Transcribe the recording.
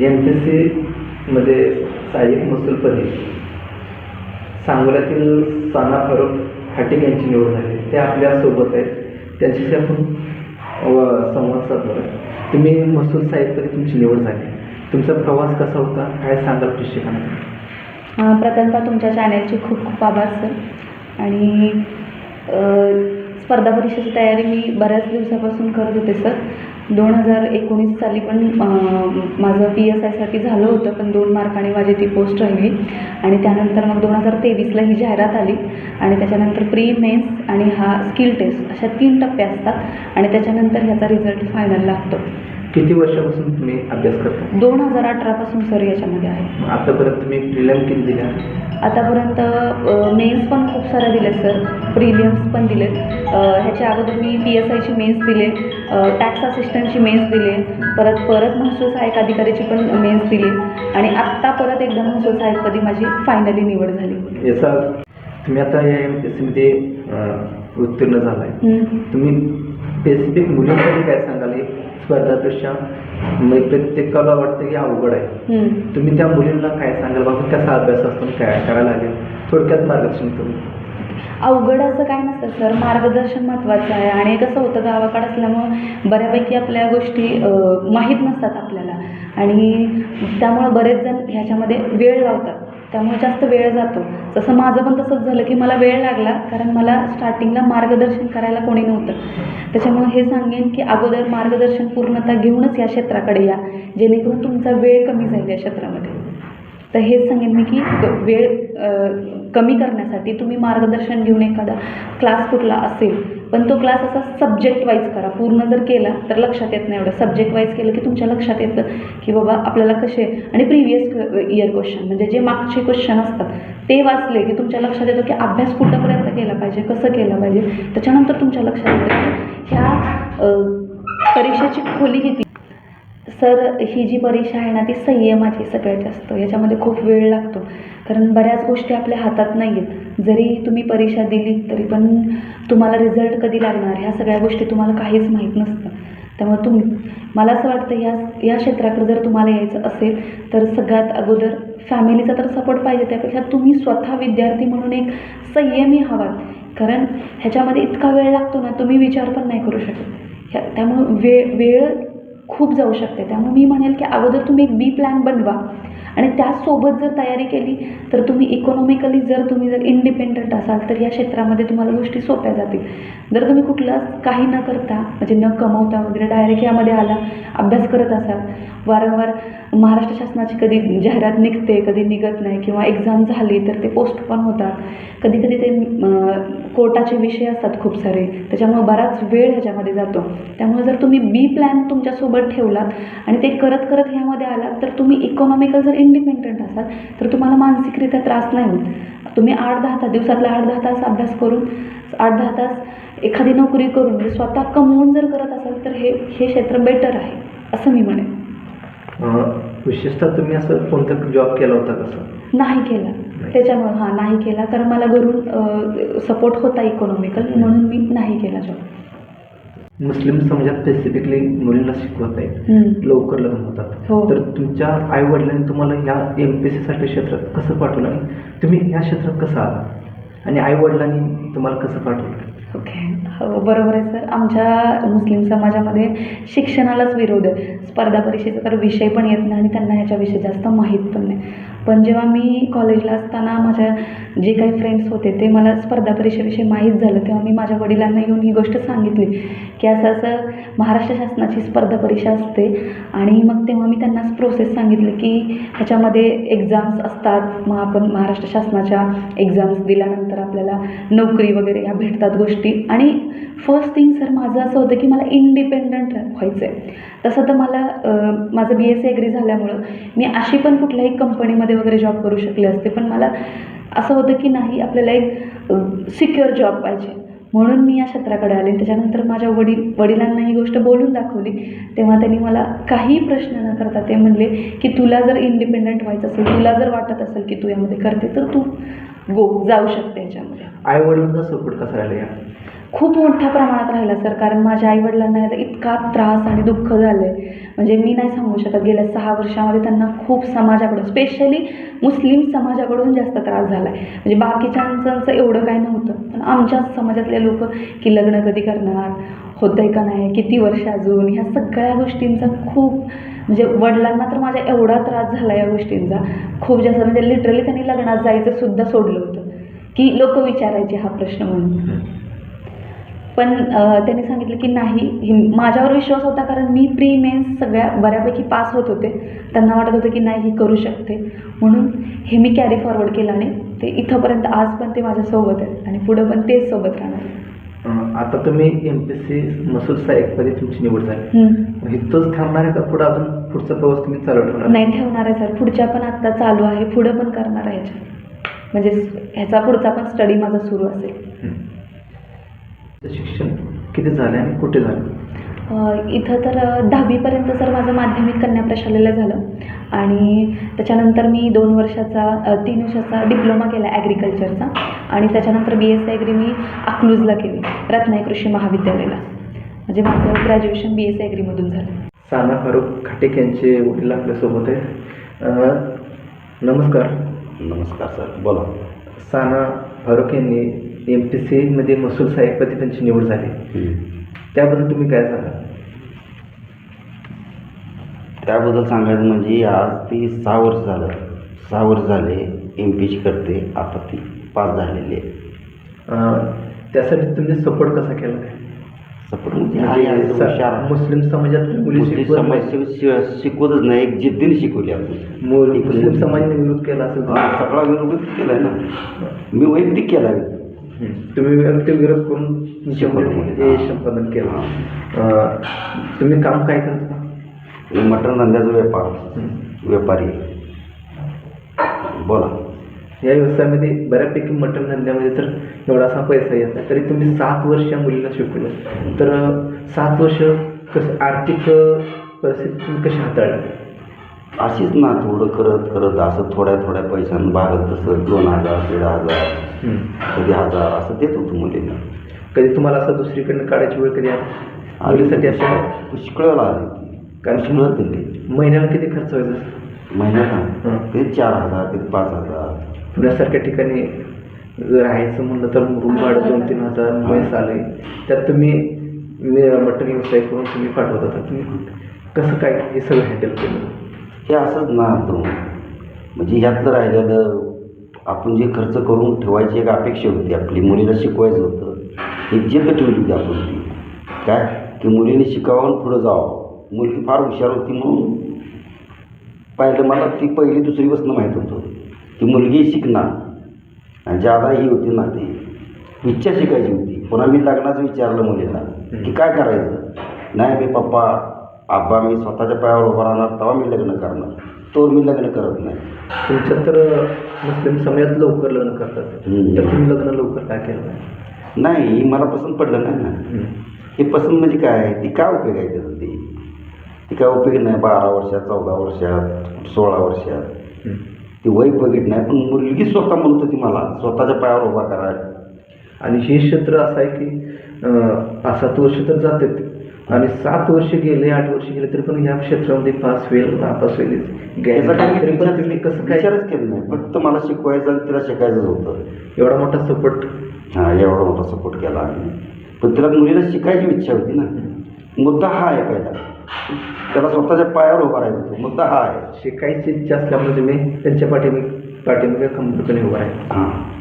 M P S सीमध्ये सहाय्यक महसूलपदी सांगोल्यातील साना फारुख हाटिक यांची निवड झाली. ते आपल्यासोबत आहेत. त्यांच्याशी आपण व संवाद साधणार आहे. तुम्ही महसूल सहाय्यकपदी तुमची निवड झाली. तुमचा प्रवास कसा होता? काय सांगाल प्रेक्षकांना? प्रथमतः तुमच्या चॅनलचे खूप खूप आभार सर. आणि स्पर्धा परीक्षेची तयारी मी बऱ्याच दिवसापासून करत होते सर. दोन हजार एकोणीस साली पण माझं पी एस आयसाठी झालं होतं पण दोन मार्काने माझी ती पोस्ट राहिली. आणि त्यानंतर मग दोन हजार तेवीसला ही जाहिरात आली. आणि त्याच्यानंतर प्री मेन्स आणि हा स्किल टेस्ट अशा तीन टप्पे असतात. आणि त्याच्यानंतर ह्याचा रिझल्ट फायनल लागतो. किती वर्षापासून तुम्ही अभ्यास करता? दोन हजार अठरापासून सर याच्यामध्ये आहे. आतापर्यंत तुम्ही प्रिलियम किती दिल्या? आतापर्यंत मेन्स पण खूप साऱ्या दिले सर. प्रिलियम्स पण दिलेत अ, ह्याच्या अगोदर मी पी एस आयची मेन्स दिले. टॅक्स असिस्टंटची मेन्स दिले. परत परत महसूल सहाय्यक अधिकारीची पण मेन्स दिली. आणि आत्ता परत एकदा महसूल सहाय्यकपदी माझी फायनली निवड झाली. याचा तुम्ही आता या एम पी एस सीमध्ये उत्तीर्ण झाला आहे. तुम्ही स्पेसिफिक मुलींसाठी काय सांगाल? ही स्पर्धा परीक्षा म्हणजे प्रत्येकाला वाटतं की अवघड आहे. तुम्ही त्या मुलींना काय सांगाल? बाबा कसा अभ्यास असतो? काय करायला लागेल? थोडक्यात मार्गदर्शन तुम्ही अवघड असं काय नसतं सर. मार्गदर्शन महत्त्वाचं आहे. आणि कसं होतं गावाकडं असल्यामुळं बऱ्यापैकी आपल्या गोष्टी माहीत नसतात आपल्याला. आणि त्यामुळं बरेच जण ह्याच्यामध्ये वेळ लावतात. त्यामुळे जास्त वेळ जातो. जसं माझं पण तसंच झालं की मला वेळ लागला कारण मला स्टार्टिंगला मार्गदर्शन करायला कोणी नव्हतं. त्याच्यामुळे हे सांगेन की अगोदर मार्गदर्शन पूर्णतः घेऊनच या क्षेत्राकडे या जेणेकरून तुमचा वेळ कमी जाईल या क्षेत्रामध्ये. तर हेच सांगेन मी की वेळ कमी करण्यासाठी तुम्ही मार्गदर्शन घेऊन एखादा क्लास कुठला असेल पण तो क्लास असा सब्जेक्ट वाईज करा. पूर्ण जर केला तर लक्षात येत नाही एवढं. सब्जेक्ट वाईज केलं की तुमच्या लक्षात येतं की बाबा आपल्याला कसे आणि प्रिव्हियस इयर क्वेश्चन म्हणजे जे मागचे क्वेश्चन असतात ते वाचले की तुमच्या लक्षात येतं की अभ्यास कुठंपर्यंत केला पाहिजे कसं केलं पाहिजे? त्याच्यानंतर तुमच्या लक्षात येतं की ह्या परीक्षेची खोली किती सर ही जी परीक्षा आहे ना ती संयमाची सगळ्यात जास्त. याच्यामध्ये खूप वेळ लागतो. कारण बऱ्याच गोष्टी आपल्या हातात नाही आहेत जरी तुम्ही परीक्षा दिली तरी पण तुम्हाला रिझल्ट कधी लागणार? ह्या सगळ्या गोष्टी तुम्हाला काहीच माहीत नसतं त्यामुळे तुम्ही मला असं वाटतं या या क्षेत्राकडे जर तुम्हाला यायचं असेल तर सगळ्यात अगोदर फॅमिलीचा तर सपोर्ट पाहिजे. त्यापेक्षा तुम्ही स्वतः विद्यार्थी म्हणून एक संयमी हवात. कारण ह्याच्यामध्ये इतका वेळ लागतो ना तुम्ही विचार पण नाही करू शकत. ह्या त्यामुळं वेळ वेळ खूप जाऊ शकते. त्यामुळे मी म्हणेल की अगोदर तुम्ही एक बी प्लॅन बनवा. आणि त्याचसोबत जर तयारी केली तर तुम्ही इकॉनॉमिकली जर तुम्ही जर इंडिपेंडंट असाल तर या क्षेत्रामध्ये तुम्हाला गोष्टी सोप्या जातील. जर तुम्ही कुठलाच काही न करता म्हणजे न कमवता वगैरे डायरेक्ट यामध्ये आला अभ्यास करत असाल वारंवार महाराष्ट्र शासनाची कधी जाहिरात निघते कधी निघत नाही किंवा एक्झाम झाली तर ते पोस्टपॉन होतात. कधी कधी ते कोर्टाचे विषय असतात खूप सारे. त्याच्यामुळे बराच वेळ ह्याच्यामध्ये जातो. त्यामुळे जर तुम्ही बी प्लॅन तुमच्यासोबत ठेवलात आणि ते करत करत ह्यामध्ये आलात तर तुम्ही इकॉनॉमिकल जर इंडिपेंडंट असाल तर तुम्हाला मानसिकरित्या त्रास नाही होत. तुम्ही आठ दहा तास दिवसातला आठ दहा तास अभ्यास करून आठ दहा तास एखादी नोकरी करून म्हणजे स्वतः कमवून जर करत असाल तर हे हे क्षेत्र बेटर आहे असं मी म्हणेन. विशेषतः तुम्ही असं कोणता जॉब केला होता कसं नाही केला. त्याच्यामुळे हां नाही केला. कारण मला घरून सपोर्ट होता इकॉनॉमिकल म्हणून मी नाही केला जॉब मुस्लिम समाजात स्पेसिफिकली मुलींना शिकवत आहे. लवकर लग्न होतात. हो. तर तुमच्या आई वडिलांनी तुम्हाला ह्या एम पी एस सारख्या क्षेत्रात कसं पाठवलं? आणि तुम्ही ह्या क्षेत्रात कसं आला आणि आई वडिलांनी तुम्हाला कसं पाठवलं? ओके हो बरोबर आहे सर आमच्या मुस्लिम समाजामध्ये शिक्षणालाच विरोध आहे. स्पर्धा परीक्षेचा तर विषय पण येत नाही आणि त्यांना ह्याच्याविषयी जास्त माहीत पण नाही. पण जेव्हा मी कॉलेजला असताना माझ्या जे काही फ्रेंड्स होते ते मला स्पर्धा परीक्षेविषयी माहीत झालं तेव्हा मी माझ्या वडिलांना येऊन ही गोष्ट सांगितली की असं असं महाराष्ट्र शासनाची स्पर्धा परीक्षा असते. आणि मग तेव्हा मी त्यांनाच प्रोसेस सांगितली की ह्याच्यामध्ये एक्झाम्स असतात. मग आपण महाराष्ट्र शासनाच्या एक्झाम्स दिल्यानंतर आपल्याला नोकरी वगैरे ह्या भेटतात गोष्टी. आणि फर्स्ट थिंग सर माझं असं होतं की मला इंडिपेंडंट व्हायचं आहे तसं तर मला माझं बी एस सी ॲग्री झाल्यामुळं मी अशी पण कुठल्याही कंपनीमध्ये वगैरे जॉब करू शकले असते. पण मला असं होतं की नाही आपल्याला एक सिक्युअर जॉब पाहिजे. म्हणून मी या क्षेत्राकडे आले. त्याच्यानंतर माझ्या वडील वडिलांना ही गोष्ट बोलून दाखवली. तेव्हा त्यांनी मला काही प्रश्न न करता ते म्हणले की तुला जर इंडिपेंडंट व्हायचं असेल तुला जर वाटत असेल की तू यामध्ये करते तर तू गो जाऊ शकते याच्यामध्ये. आई वडिलांचा सपोर्ट कसा राहिला या? खूप मोठ्या प्रमाणात राहिला सर कारण माझ्या आईवडिलांना याचा इतका त्रास आणि दुःख झालं आहे म्हणजे मी नाही सांगू शकत गेल्या सहा वर्षामध्ये त्यांना खूप समाजाकडून स्पेशली मुस्लिम समाजाकडून जास्त त्रास झाला आहे म्हणजे बाकीच्यांचं एवढं काही नव्हतं. आमच्याच समाजातले लोक की लग्न कधी करणार होतंय का नाही किती वर्ष अजून ह्या सगळ्या गोष्टींचा खूप म्हणजे वडिलांना तर माझ्या एवढा त्रास झाला या गोष्टींचा. खूप जास्त म्हणजे लिटरली त्यांनी लग्नात जायचं सुद्धा सोडलं होतं. की लोक विचारायचे हा प्रश्न म्हणून. पण त्यांनी सांगितलं की नाही ही- माझ्यावर विश्वास होता कारण मी प्री मेन्स सगळ्या बऱ्यापैकी पास होत होते. त्यांना वाटत होतं की नाही ही करू शकते. म्हणून हे मी कॅरी फॉरवर्ड केलं आणि ते इथंपर्यंत आज पण ते माझ्यासोबत आहेत आणि पुढं पण तेच सोबत राहणार आता तुम्ही एम पी सी मसूद साहेबमध्ये तुमची निवड झाली. इथंच थांबणार आहे का पुढं अजून पुढचा प्रवास तुम्ही चालू ठेवणार? नाही ठेवणार आहे सर. पुढच्या पण आत्ता चालू आहे पुढं पण करणार आहे म्हणजे ह्याचा पुढचा पण स्टडी माझा सुरू असेल. शिक्षण किती झालं आणि कुठे झालं? इथं तर दहावीपर्यंत सर माझं माध्यमिक कन्या प्रशालेला झालं. आणि त्याच्यानंतर मी दोन वर्षाचा तीन वर्षाचा डिप्लोमा केला ॲग्रिकल्चरचा. आणि त्याच्यानंतर बी एस ॲग्री मी अकलूजला केली रत्नाई कृषी महाविद्यालयाला. म्हणजे माझं ग्रॅज्युएशन बी एस ॲग्रीमधून झालं. साना फारुख खाटेक यांचे वडील आपल्यासोबत आहेत. नमस्कार. नमस्कार सर बोला. साना फारुख यांनी एम पी सीमध्ये महसूल साहेबपदी त्यांची निवड झाली. त्याबद्दल तुम्ही काय सांगा? त्याबद्दल सांगायचं म्हणजे आज ती सहा वर्ष झालं. सहा वर्ष झाले एम पीची करते. आता ती पास झालेली आहे. त्यासाठी तुम्ही सपोर्ट कसा केला? काय सपोर्ट म्हणजे म्हणजे. मुस्लिम समाजात समाज शिकवतच नाही. एक जिद्दीने शिकवली आपण. मुस्लिम समाजाने विरोध केला असेल. सगळा विरोध केलाय ना. मी वैयक्तिक केला. तुम्ही व्यक्ती विरोध करून. संपादन केलं. तुम्ही काम काय करता? मी मटण धंद्याचा व्यापार. व्यापारी. आहे. बोला. या व्यवसायामध्ये बऱ्यापैकी मटण धंद्यामध्ये तर एवढासा पैसा येत नाही. तरी तुम्ही सात वर्ष या मुलीला शिकवलं. तर अं, सात वर्ष कसं आर्थिक अं, परिस्थिती तुम्ही कशी हाताळली? अशीच ना थोडं करत करत असं थोड्या थोड्या पैशानं भागत तसं दोन हजार दीड हजार. कधी हजार असं देत होतो मुलींना. कधी तुम्हाला असं दुसरीकडनं काढायची वेळ कधी आली? मुलीसाठी असं पुष्कळला आली कारण पुष्कळच दिली महिन्याला किती खर्च व्हायचा? महिन्याला. कधी चार हजार कधी पाच हजार. पुण्यासारख्या ठिकाणी राहायचं म्हणलं तर रूम भाडं दोन तीन हजार म्हैस आले त्यात तुम्ही मी- मटण व्यवसाय करून तुम्ही पाठवत होता. तुम्ही कसं काय हे सगळं हँडल केलं? हे असंच ना तो. म्हणजे ह्यातलं राहिलेलं आपण जे खर्च करून ठेवायची एक अपेक्षा होती आपली. मुलीला शिकवायचं होतं. एक जिद्द ठेवली होती आपण ती. काय? की मुलीने शिकावं आणि पुढं जावं. मुलगी फार हुशार होती म्हणून पाहिलं मला ती पहिली दुसरी बसणं माहीत होतं. ती मुलगी शिकणार. आणि ज्यादा ही होती ना ती. इच्छा शिकायची होती. पुन्हा मी लग्नाचं विचारलं मुलीला. की काय करायचं? नाही मी पप्पा आब्बा मी स्वतःच्या पायावर उभा राहणार तेव्हा मी लग्न करणार. तो मी लग्न करत नाही. तुमच्यात तर मुस्लिम समाजात लवकर लग्न करतात. हम्म. तर तुम्ही लग्न लवकर काय केलं नाही? नाही ही मला पसंत पडलं नाही ना. हम्म. हे पसंत म्हणजे काय? ती काय उपयोग आहे त्याचं ती? ती काय उपयोग नाही बारा वर्षात चौदा वर्षात सोळा वर्षात? हम्म. ती वय बघित नाही पण मुलगी स्वतः म्हणत होती मला स्वतःच्या पायावर उभा करायला. आणि हे क्षेत्र असं आहे की अं, पाच सात वर्ष तर जातात. आणि सात वर्ष गेले आठ वर्ष गेले तरी पण या क्षेत्रामध्ये पास होईल नापास होईल. तरी पण तुम्ही कसं काय? विचारच केला नाही. फक्त मला शिकवायचं आणि तिला शिकायचंच होतं. एवढा मोठा सपोर्ट हा एवढा मोठा सपोर्ट केला आम्ही. पण तिला मुलीला शिकायची इच्छा होती ना. मुद्दा हा आहे पहिला. त्याला स्वतःच्या पायावर उभा राहायचं होतं. मुद्दा हा आहे. शिकायची इच्छा असल्यामुळे तुम्ही त्यांच्या पाठीमागे पाठीमागे खंबीरपणे उभा आहे हां.